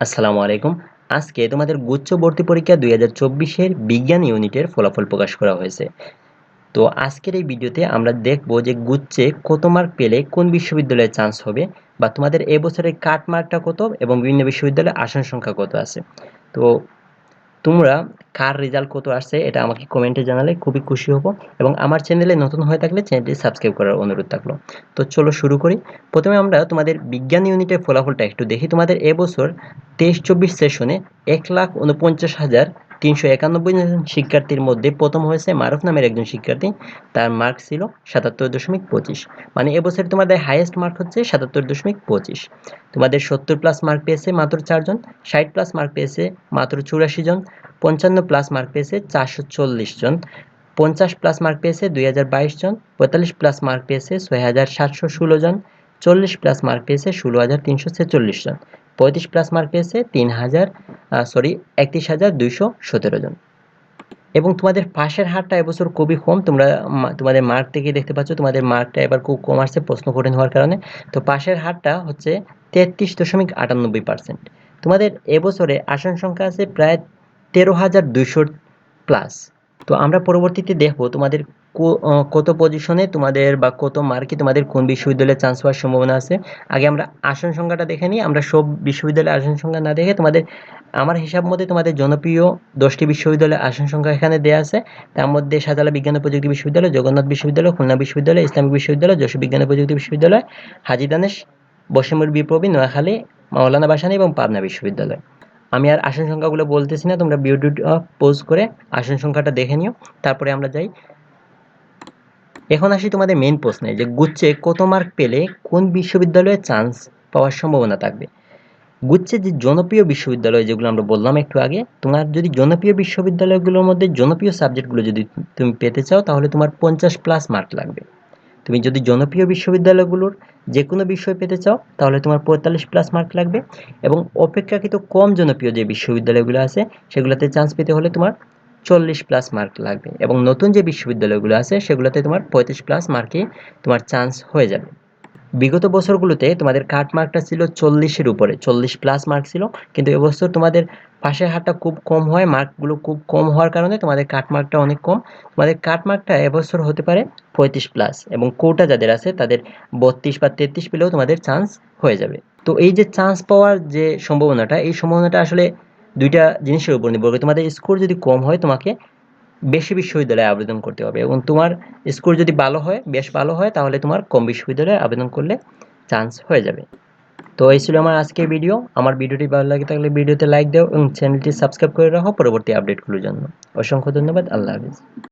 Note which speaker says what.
Speaker 1: আসসালামু আলাইকুম। আজকে তোমাদের গুচ্ছ ভর্তি পরীক্ষা দুই হাজার চব্বিশের বিজ্ঞান ইউনিটের ফলাফল প্রকাশ করা হয়েছে। তো আজকের এই ভিডিওতে আমরা দেখব যে গুচ্ছে কত মার্ক পেলে কোন বিশ্ববিদ্যালয়ে চান্স হবে বা তোমাদের এবছরের কাট মার্কটা কত এবং বিভিন্ন বিশ্ববিদ্যালয়ে আসন সংখ্যা কত আছে। তো তোমরা কার রেজাল্ট কত আসছে এটা আমাকে কমেন্টে জানালে খুবই খুশি হব এবং আমার চ্যানেলে নতুন হয়ে থাকলে চ্যানেলটি সাবস্ক্রাইব করার অনুরোধ থাকল। তো চলো শুরু করি। প্রথমে আমরা তোমাদের বিজ্ঞান ইউনিটের ফলাফলটা একটু দেখি। তোমাদের এবছর তেইশ চব্বিশ সেশনে এক লাখ উনপঞ্চাশ হাজার তিনশো একানব্বই জন শিক্ষার্থীর মধ্যে প্রথম হয়েছে মারুফ নামের একজন শিক্ষার্থী। তার মার্ক ছিল সাতাত্তর দশমিক পঁচিশ। মানে এবছর তোমাদের হাইয়েস্ট মার্ক হচ্ছে সাতাত্তর দশমিক পঁচিশ। তোমাদের সত্তর প্লাস মার্ক পেয়েছে মাত্র চারজন ষাট প্লাস মার্ক পেয়েছে মাত্র চুরাশি জন, পঞ্চান্ন প্লাস মার্ক পেয়েছে চারশো চল্লিশ জন, পঞ্চাশ প্লাস মার্ক পেয়েছে দুই হাজার বাইশ জন, পঁয়তাল্লিশ প্লাস মার্ক পেয়েছে ছয় হাজার সাতশো ষোলো জন, চল্লিশ প্লাস মার্ক পেয়েছে ষোলো হাজার তিনশো ছেচল্লিশ জন। পঁয়ত্রিশ প্লাস মার্ক পেয়েছে তিন হাজার সরি একত্রিশ হাজার দুইশো সতেরো জন। এবং তোমাদের পাশের হারটা এবছর খুবই কম, তোমরা তোমাদের মার্ক থেকে দেখতে পাচ্ছ, তোমাদের মার্কটা এবার খুব কম আসছে প্রশ্ন কঠিন হওয়ার কারণে। তো পাশের হারটা হচ্ছে তেত্রিশ দশমিক আটানব্বই পার্সেন্ট তোমাদের এবছরে আসন সংখ্যা আছে প্রায় তেরো হাজার দুইশো প্লাস তো আমরা পরবর্তীতে দেখব তোমাদের কত পজিশনে তোমাদের বা কত মার্কে তোমাদের কোন বিশ্ববিদ্যালয়ে চান্স হওয়ার সম্ভাবনা আছে? আগে আমরা আসন সংখ্যাটা দেখে নিই। আমরা সব বিশ্ববিদ্যালয়ের আসন সংখ্যা না দেখে তোমাদের, আমার হিসাব মতে তোমাদের জনপ্রিয় দশটি বিশ্ববিদ্যালয়ের আসন সংখ্যা এখানে দেওয়া আছে। তার মধ্যে সাজালা বিজ্ঞান ও প্রযুক্তি বিশ্ববিদ্যালয়, জগন্নাথ বিশ্ববিদ্যালয়, খুলনা বিশ্ববিদ্যালয়, ইসলামিক বিশ্ববিদ্যালয়, যশোর বিজ্ঞান ও প্রযুক্তি বিশ্ববিদ্যালয়, হাজি দানেশ বসিমুর বিপ্লবী, নোয়াখালী, মাওলানা বাসানি এবং পাবনা বিশ্ববিদ্যালয়। আমি আর আসন সংখ্যাগুলো বলতেছি না, তোমরা ভিডিওটা পোজ করে আসন সংখ্যাটা দেখে নিও। তারপরে আমরা যাই। এখন আসি তোমাদের মেন প্রশ্নে, যে গুচ্ছে কত মার্ক পেলে কোন বিশ্ববিদ্যালয়ে চান্স পাওয়ার সম্ভাবনা থাকবে? গুচ্ছে যে জনপ্রিয় বিশ্ববিদ্যালয় যেগুলো আমরা বললাম একটু আগে, তোমার যদি জনপ্রিয় বিশ্ববিদ্যালয়গুলোর মধ্যে জনপ্রিয় সাবজেক্টগুলো যদি তুমি পেতে চাও, তাহলে তোমার পঞ্চাশ প্লাস মার্ক লাগবে। তুমি যদি জনপ্রিয় বিশ্ববিদ্যালয়গুলোর যে কোনো বিষয় পেতে চাও, তাহলে তোমার পঁয়তাল্লিশ প্লাস মার্ক লাগবে এবং অপেক্ষাকৃত কম জনপ্রিয় যে বিশ্ববিদ্যালয়গুলো আছে, সেগুলোতে চান্স পেতে হলে তোমার চল্লিশ প্লাস মার্ক লাগবে। এবং নতুন যে বিশ্ববিদ্যালয়গুলো আছে, সেগুলোতে তোমার পঁয়ত্রিশ প্লাস মার্কে তোমার চান্স হয়ে যাবে। বিগত বছরগুলোতে তোমাদের কাট মার্কটা ছিল চল্লিশের উপরে, চল্লিশ প্লাস মার্ক ছিল। কিন্তু এবছর তোমাদের পাশের হারটা খুব কম হয় মার্কগুলো খুব কম হওয়ার কারণে তোমাদের কাট মার্কটা অনেক কম। তোমাদের কাট মার্কটা এবছর হতে পারে পঁয়ত্রিশ প্লাস এবং কোটা যাদের আছে, তাদের বত্রিশ বা তেত্রিশ পেলেও তোমাদের চান্স হয়ে যাবে। তো এই যে চান্স পাওয়ার যে সম্ভাবনাটা, এই সম্ভাবনাটা আসলে দুইটা জিনিসের উপর নির্ভর করে। তোমাদের স্কোর যদি কম হয়, তোমাকে বেশি বিশ্ববিদ্যালয়ে আবেদন করতে হবে এবং তোমার স্কোর যদি ভালো হয়, বেশ ভালো হয়, তাহলে তোমার কম বিশ্ববিদ্যালয়ে আবেদন করলে চান্স হয়ে যাবে। তো এই ছিল আমার আজকের ভিডিও আমার ভিডিওটি ভালো লাগে থাকলে ভিডিওতে লাইক দাও এবং চ্যানেলটি সাবস্ক্রাইব করে রাখো পরবর্তী আপডেটগুলোর জন্য। অসংখ্য ধন্যবাদ। আল্লাহ হাফিজ।